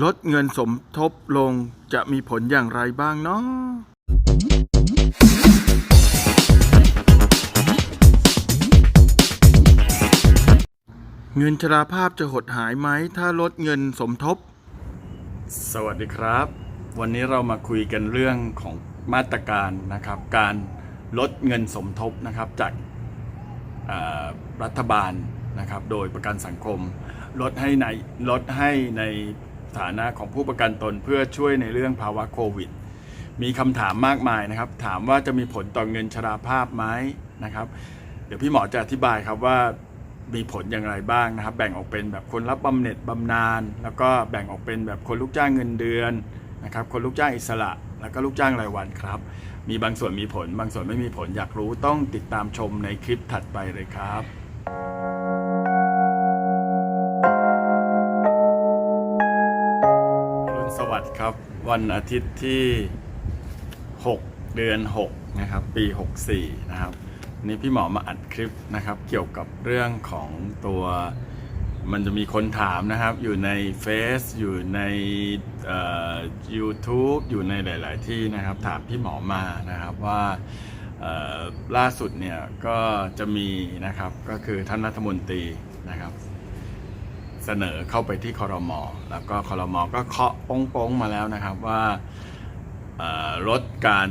ลดเงินสมทบลงจะมีผลอย่างไรบ้างเนาะเงินชราภาพจะหดหายไหมถ้าลดเงินสมทบ สวัสดีครับ วันนี้เรามาคุยกันเรื่องของมาตรการนะครับ การลดเงินสมทบนะครับจากรัฐบาลนะครับ โดยประกันสังคม ลดให้ในลดให้ใน ฐานะของผู้ประกันตนเพื่อช่วยในเรื่องภาวะโควิด มีคำถามมากมายนะครับ ถามว่าจะมีผลต่อเงินชราภาพไหมนะครับ เดี๋ยวพี่หมอจะอธิบายครับว่ามีผลอย่างไรบ้างนะครับ แบ่งออกเป็นแบบคนรับบำเหน็จบำนาญแล้วก็แบ่งออกเป็นแบบคนลูกจ้างเงินเดือนนะครับคนลูกจ้างอิสระ แล้วก็ลูกจ้างรายวันครับ มีบางส่วนมีผล บางส่วนไม่มีผลอยากรู้ต้องติดตามชมในคลิปถัดไปเลยครับ สวัสดิ์ครับ วันอาทิตย์ที่ 6 เดือน 6 นะครับ ปี 64 นะครับวันนี้พี่หมอมาอัดคลิปนะครับ เกี่ยวกับเรื่องของตัวมันจะมีคนถามนะครับ อยู่ในเฟซอยู่ในเอ่อ YouTube อยู่ในหลาย ๆ ที่นะครับ ถามพี่หมอมานะครับว่าเอ่อล่าสุดเนี่ยก็จะมีนะครับก็คือท่านรัฐมนตรีนะครับ เสนอเข้าไปที่คอรมอแล้วก็คอรมอก็เคาะป้งๆมาแล้วนะครับว่าลดการ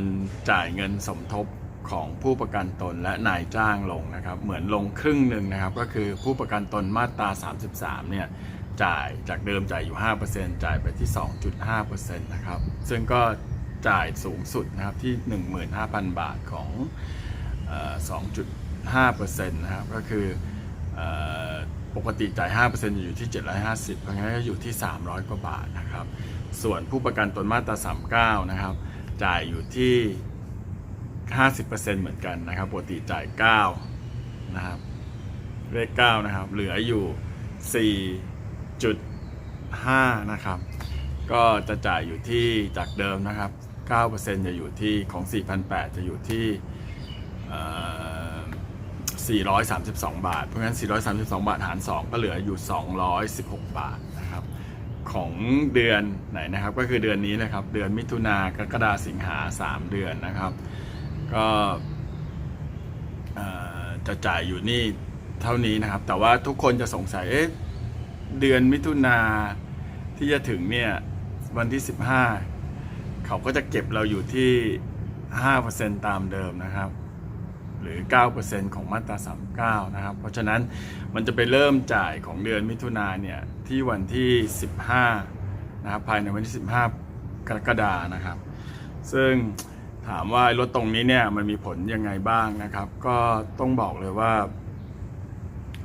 จ่ายเงินสมทบของผู้ประกันตนและนายจ้างลงนะครับ เหมือนลงครึ่งหนึ่งนะครับ ก็คือผู้ประกันตนมาตรา 33 เนี่ยจ่ายจากเดิมจ่ายอยู่ 5%จ่ายไปที่ 2.5%นะครับ ซึ่งก็จ่ายสูงสุดนะครับที่ 15,000 บาทของเอ่อ2.5%นะครับ ก็คืออ ปกติจ่าย5%จะอยู่ที่ 750เพราะงั้นก็อยู่ที่ 300 กว่าบาทนะครับ ส่วนผู้ประกันตนมาตรา 39 นะครับ จ่ายอยู่ที่ 50%เหมือนกันนะครับ ปกติจ่าย 9 นะครับ เลข 9 นะครับ เหลืออยู่ 4.5 นะครับ ก็จะจ่ายอยู่ที่จากเดิมนะครับ 9%จะอยู่ที่ของ 4,800 จะอยู่ที่เอ่อ 432 บาท เพราะงั้น 432 บาทหาร 2 ก็เหลืออยู่ 216 บาทนะครับของเดือนไหนนะครับก็คือเดือนนี้นะครับ เดือนมิถุนากรกฎาสิงหา 3 เดือนนะครับ ก็จะจ่ายอยู่นี่เท่านี้นะครับ แต่ว่าทุกคนจะสงสัยเอ๊ะเดือนมิถุนาที่จะถึงเนี่ยวันที่ 15 เขาก็จะเก็บเราอยู่ที่ 5%ตามเดิมนะครับ หรือ 9%ของมาตรา 39 นะครับ เพราะฉะนั้นมันจะไปเริ่มจ่ายของเดือนมิถุนาเนี่ยที่วันที่ 15 นะครับ ภายในวันที่ 15 กรกฎานะครับ ซึ่งถามว่ารถตรงนี้เนี่ยมันมีผลยังไงบ้างนะครับ ก็ต้องบอกเลยว่า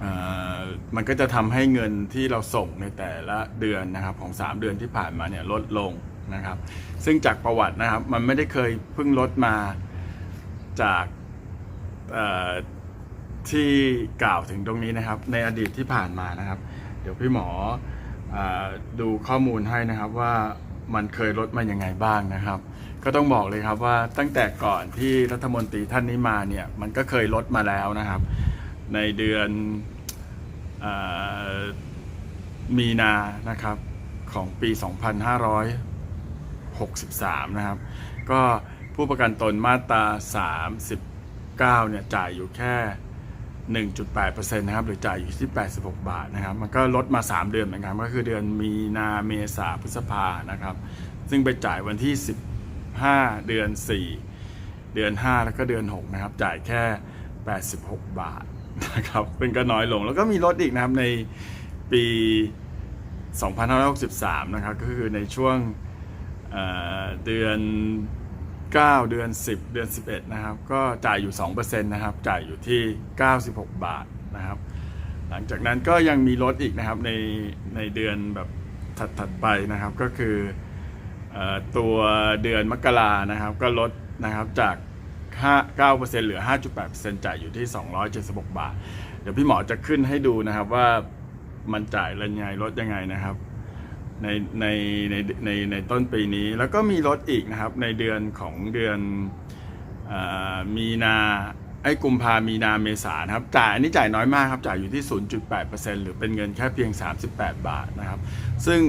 อ่อมันก็จะทำให้เงินที่เราส่งในแต่ละเดือนนะครับของ 3 เดือนที่ผ่านมาเนี่ยลดลงนะครับ ซึ่งจากประวัตินะครับมันไม่ได้เคยเพิ่งลดมาจาก ที่กล่าวถึงตรงนี้นะครับ ในอดีตที่ผ่านมานะครับ เดี๋ยวพี่หมออดูข้อมูลให้นะครับว่ามันเคยลดมายังไงบ้างนะครับ ก็ต้องบอกเลยครับว่าตั้งแต่ก่อนที่รัฐมนตรีท่านนี้มาเนี่ยมันก็เคยลดมาแล้วนะครับ ในเดือนอมีนานะครับของปี 2563 นะครับ ก็ผู้ประกันตนมาตรา30 9เนี่ยจ่ายอยู่แค่ 1.8%นะครับหรือจ่ายอยู่ที่ 86 บาทนะครับ มันก็ลดมา 3 เดือนเหมือนกันก็คือเดือนมีนาเมษาพฤษภานะครับ ซึ่งไปจ่ายวันที่ 15 เดือน 4 เดือน 5 แล้วก็เดือน 6 นะครับ จ่ายแค่ 86 บาทนะครับเป็นก็น้อยลงแล้วก็มีลดอีกนะครับในปี 2563 นะครับ ก็คือในช่วงเเดือน 9 เดือน 10 เดือน 11 นะครับ ก็จ่ายอยู่ 2%นะครับ จ่ายอยู่ที่ 96 บาทนะครับ หลังจากนั้นก็ยังมีลดอีกนะครับในในเดือนแบบถัดๆไปนะครับ ก็คืออตัวเดือนมกรานะครับ ก็ลดนะครับจาก5 9%เหลือ 5.8%จ่ายอยู่ที่ 276 บาท เดี๋ยวพี่หมอจะขึ้นให้ดูนะครับว่ามันจ่ายยังไงลดยังไงนะครับ ในในในในในต้นปีนี้แล้วก็มีลดอีกนะครับในเดือนของเดือนอมีนาไอ้กุมภามีนาเมษานะครับจ่ายอันนี้จ่ายน้อยมากครับจ่ายอยู่ที่ 0.8%หรือเป็นเงินแค่เพียง 38 บาทนะครับ ซึ่ง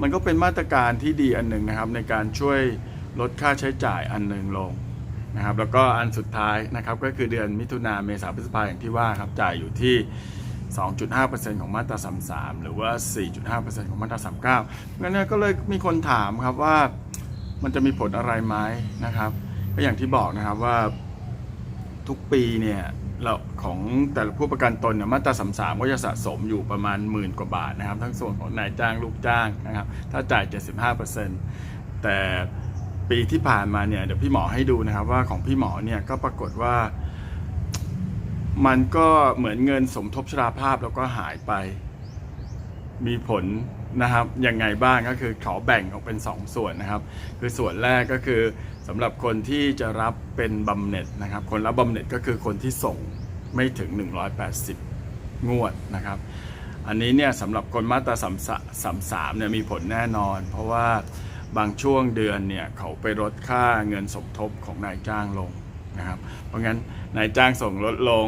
มันก็เป็นมาตรการที่ดีอันหนึ่งนะครับ ในการช่วยลดค่าใช้จ่ายอันหนึ่งลงนะครับ แล้วก็อันสุดท้ายนะครับก็คือเดือนมิถุนาเมษาพฤษภาอย่างที่ว่าครับจ่ายอยู่ที่ 2.5%ของมาตรา 33 หรือว่า 4.5%ของมาตรา 39งั้นนี่ก็เลยมีคนถามครับว่ามันจะมีผลอะไรไหมนะครับ ก็อย่างที่บอกนะครับว่าทุกปีเนี่ยเราของแต่ละผู้ประกันตนเนี่ยมาตราสามสามก็จะสะสมอยู่ประมาณหมื่นกว่าบาทนะครับ ทั้งส่วนของนายจ้างลูกจ้างนะครับ ถ้าจ่าย 75%แต่ปีที่ผ่านมาเนี่ยเดี๋ยวพี่หมอให้ดูนะครับว่าของพี่หมอเนี่ยก็ปรากฏว่า มันก็เหมือนเงินสมทบชราภาพแล้วก็หายไป มีผลนะครับยังไงบ้างก็คือขอแบ่งออกเป็น 2ส่วนนะครับ คือส่วนแรกก็คือสำหรับคนที่จะรับเป็นบำเหน็จนะครับ คนรับบำเหน็จก็คือคนที่ส่งไม่ถึง 180 งวดนะครับ อันนี้เนี่ยสำหรับคนมาตราสามสามสามเนี่ยมีผลแน่นอน เพราะว่าบางช่วงเดือนเนี่ยเขาไปลดค่าเงินสมทบของนายจ้างลง นะครับ เพราะงั้นนายจ้างส่งลดลง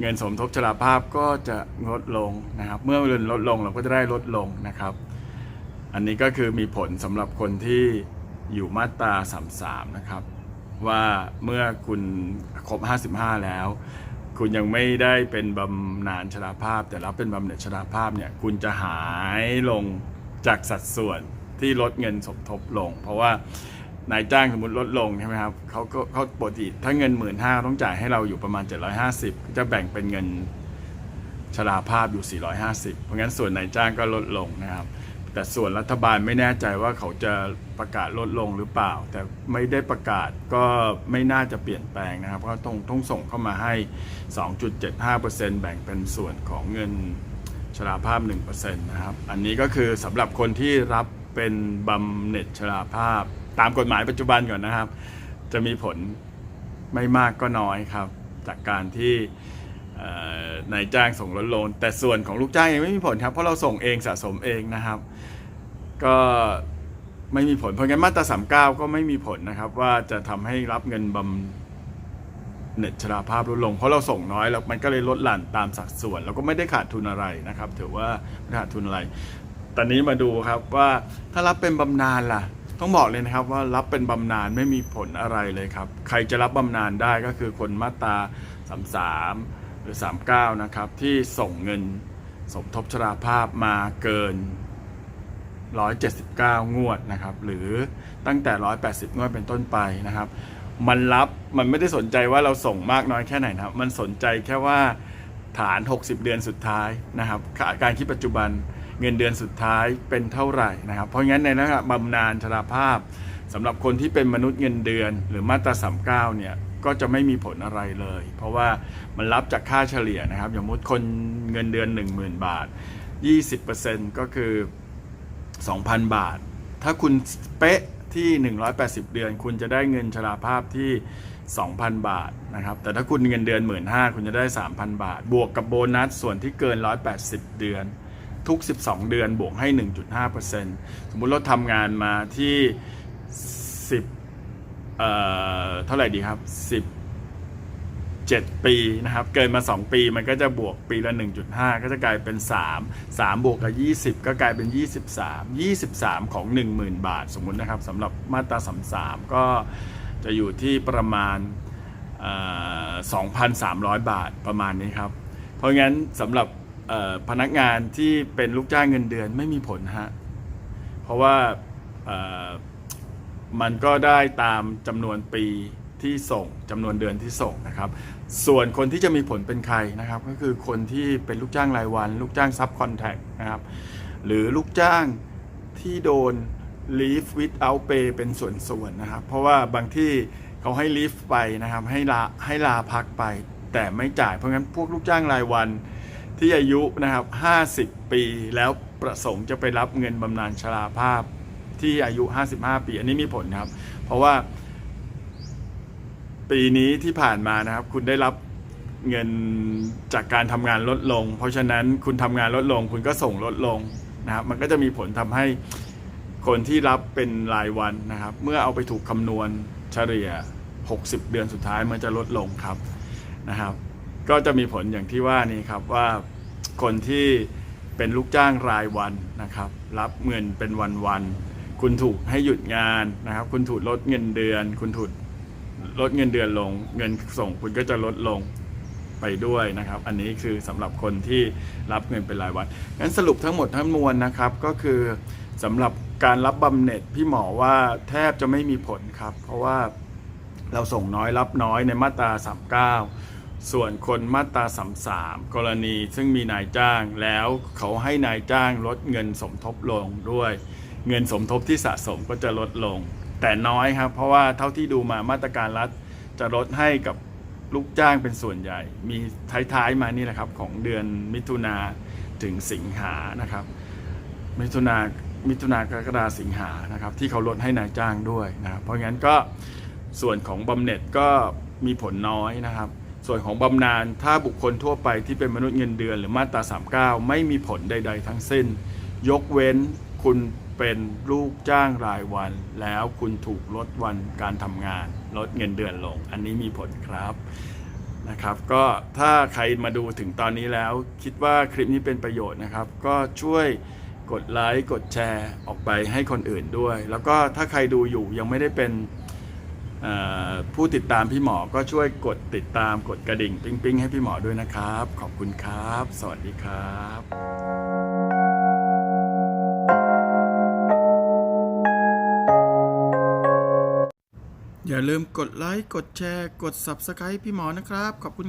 เงินสมทบชราภาพก็จะลดลงนะครับ เมื่อเงินลดลงเราก็จะได้ลดลงนะครับ อันนี้ก็คือมีผลสำหรับคนที่อยู่มาตรา33นะครับว่าเมื่อคุณครบ 55 แล้ว คุณยังไม่ได้เป็นบำนาญชราภาพ แต่รับเป็นบำเหน็จชราภาพเนี่ยคุณจะหายลงจากสัดส่วนที่ลดเงินสมทบลง เพราะว่า นายจ้างสมมติลดลงใช่ไหมครับเขาก็เขาปกติถ้าเงินหมื่นห้าต้องจ่ายให้เราอยู่ประมาณ 750 จะแบ่งเป็นเงินชราภาพอยู่ 450 เพราะงั้นส่วนนายจ้างก็ลดลงนะครับ แต่ส่วนรัฐบาลไม่แน่ใจว่าเขาจะประกาศลดลงหรือเปล่า แต่ไม่ได้ประกาศก็ไม่น่าจะเปลี่ยนแปลงนะครับ เพราะต้องต้องส่งเข้ามาให้ 2.75%แบ่งเป็นส่วนของเงินชราภาพ 1%นะครับ อันนี้ก็คือสำหรับคนที่รับเป็นบำเหน็จชราภาพ ตามกฎหมายปัจจุบันก่อนนะครับ จะมีผลไม่มากก็น้อยครับ จากการที่นายจ้างส่งลดลงแต่ส่วนของลูกจ้างยังไม่มีผลครับ เพราะเราส่งเองสะสมเองนะครับ ก็ไม่มีผล เพราะงั้นมาตราสามเก้าก็ไม่มีผลนะครับ ว่าจะทำให้รับเงินบำเหน็จชราภาพลดลง เพราะเราส่งน้อยแล้วมันก็เลยลดหลั่นตามสัดส่วน เราก็ไม่ได้ขาดทุนอะไรนะครับ ถือว่าไม่ขาดทุนอะไร ตอนนี้มาดูครับว่าถ้ารับเป็นบำนาญล่ะ ต้องบอกเลยนะครับว่ารับเป็นบำนาญไม่มีผลอะไรเลยครับ ใครจะรับบำนาญได้ก็คือคนมาตรา33 หรือ 39 นะครับ ที่ส่งเงินสมทบชราภาพมาเกิน 179 งวดนะครับ หรือตั้งแต่ 180 งวดเป็นต้นไปนะครับ มันรับมันไม่ได้สนใจว่าเราส่งมากน้อยแค่ไหนนะครับ มันสนใจแค่ว่าฐาน 60 เดือนสุดท้ายนะครับ การคิดปัจจุบัน เงินเดือนสุดท้ายเป็นเท่าไหร่นะครับ เพราะงั้นในนะครับบำนาญชราภาพสำหรับคนที่เป็นมนุษย์เงินเดือน หรือมาตรา39เนี่ยก็จะไม่มีผลอะไรเลย เพราะว่ามันรับจากค่าเฉลี่ยนะครับ อย่างมุดคนเงินเดือน 10,000 บาท 20%ก็คือ 2,000 บาท ถ้าคุณเป๊ะที่ 180 เดือน คุณจะได้เงินชราภาพที่ 2,000 บาทนะครับ แต่ถ้าคุณเงินเดือน 15,000 คุณจะได้ 3,000 บาท บวกกับโบนัสส่วนที่เกิน 180 เดือน ทุก 12 เดือนบวกให้ 1.5%สมมุติเราทำงานมาที่ 10เอ่อเท่าไหร่ดีครับ10 7ปีนะครับ เกินมา 2 ปีมันก็จะบวกปีละ 1.5 ก็จะกลายเป็น 3 3 บวกกับ 20 ก็กลายเป็น 23 23 ของ 10,000 บาท สมมุตินะครับสำหรับมาตรา 33 ก็จะอยู่ที่ประมาณเอ่อ2,300 บาทประมาณนี้ครับ เพราะงั้นสำหรับ พนักงานที่เป็นลูกจ้างเงินเดือนไม่มีผลฮะ เพราะว่ามันก็ได้ตามจำนวนปีที่ส่งจำนวนเดือนที่ส่งนะครับ ส่วนคนที่จะมีผลเป็นใครนะครับ ก็คือคนที่เป็นลูกจ้างรายวัน ลูกจ้างซับคอนแทคนะครับ หรือลูกจ้างที่โดน leave without pay เป็นส่วนๆนะครับ เพราะว่าบางที่เขาให้ leave ไปนะครับ ให้ลาให้ลาพักไป แต่ไม่จ่ายเพราะงั้นพวกลูกจ้างรายวัน ที่อายุนะครับ 50 ปีแล้วประสงค์จะไปรับเงินบำนาญชราภาพที่อายุ 55 ปี อันนี้มีผลครับ เพราะว่า ปีนี้ที่ผ่านมานะครับ คุณได้รับเงินจากการทำงานลดลง เพราะฉะนั้นคุณทำงานลดลง คุณก็ส่งลดลงนะครับ มันก็จะมีผลทำให้คนที่รับเป็นรายวันนะครับ เมื่อเอาไปถูกคำนวณเฉลี่ย 60 เดือนสุดท้ายมันจะลดลงครับนะครับ ก็จะมีผลอย่างที่ว่านี่ครับว่าคนที่เป็นลูกจ้างรายวันนะครับ รับเงินเป็นวันๆคุณถูกให้หยุดงานนะครับ คุณถูกลดเงินเดือน คุณถูกลดเงินเดือนลง เงินส่งคุณก็จะลดลงไปด้วยนะครับ อันนี้คือสำหรับคนที่รับเงินเป็นรายวันงั้นสรุปทั้งหมดทั้งมวลนะครับก็คือสำหรับการรับบำเหน็จพี่หมอว่าแทบจะไม่มีผลครับ เพราะว่าเราส่งน้อยรับน้อยในมาตรา 39 ส่วนคนมาตรา33กรณีซึ่งมีนายจ้างแล้วเขาให้นายจ้างลดเงินสมทบลงด้วย เงินสมทบที่สะสมก็จะลดลง แต่น้อยครับ เพราะว่าเท่าที่ดูมามาตรการรัฐจะลดให้กับลูกจ้างเป็นส่วนใหญ่ มีท้ายๆมานี่แหละครับของเดือนมิถุนาถึงสิงหานะครับ มิถุนามิถุนากรกฎาสิงหานะครับ ที่เขาลดให้นายจ้างด้วยนะครับเพราะงั้นก็ส่วนของบำเหน็จก็มีผลน้อยนะครับ ส่วนของบำนาญถ้าบุคคลทั่วไปที่เป็นมนุษย์เงินเดือนหรือมาตรา 39 ไม่มีผลใด ๆ ทั้งสิ้น ยกเว้นคุณเป็นลูกจ้างรายวัน แล้วคุณถูกลดวันการทำงานลดเงินเดือนลง อันนี้มีผลครับนะครับ ก็ถ้าใครมาดูถึงตอนนี้แล้ว คิดว่าคลิปนี้เป็นประโยชน์นะครับ ก็ช่วยกดไลค์กดแชร์ออกไปให้คนอื่นด้วย แล้วก็ถ้าใครดูอยู่ยังไม่ได้เป็น ผู้ติดตามพี่หมอก็ช่วยกดติดตามกดกระดิ่งปิ๊งปิ๊งให้พี่หมอด้วยนะครับ ขอบคุณครับ สวัสดีครับอย่าลืมกดไลค์ กดแชร์ กด Subscribe พี่หมอนะครับ ขอบคุณครับ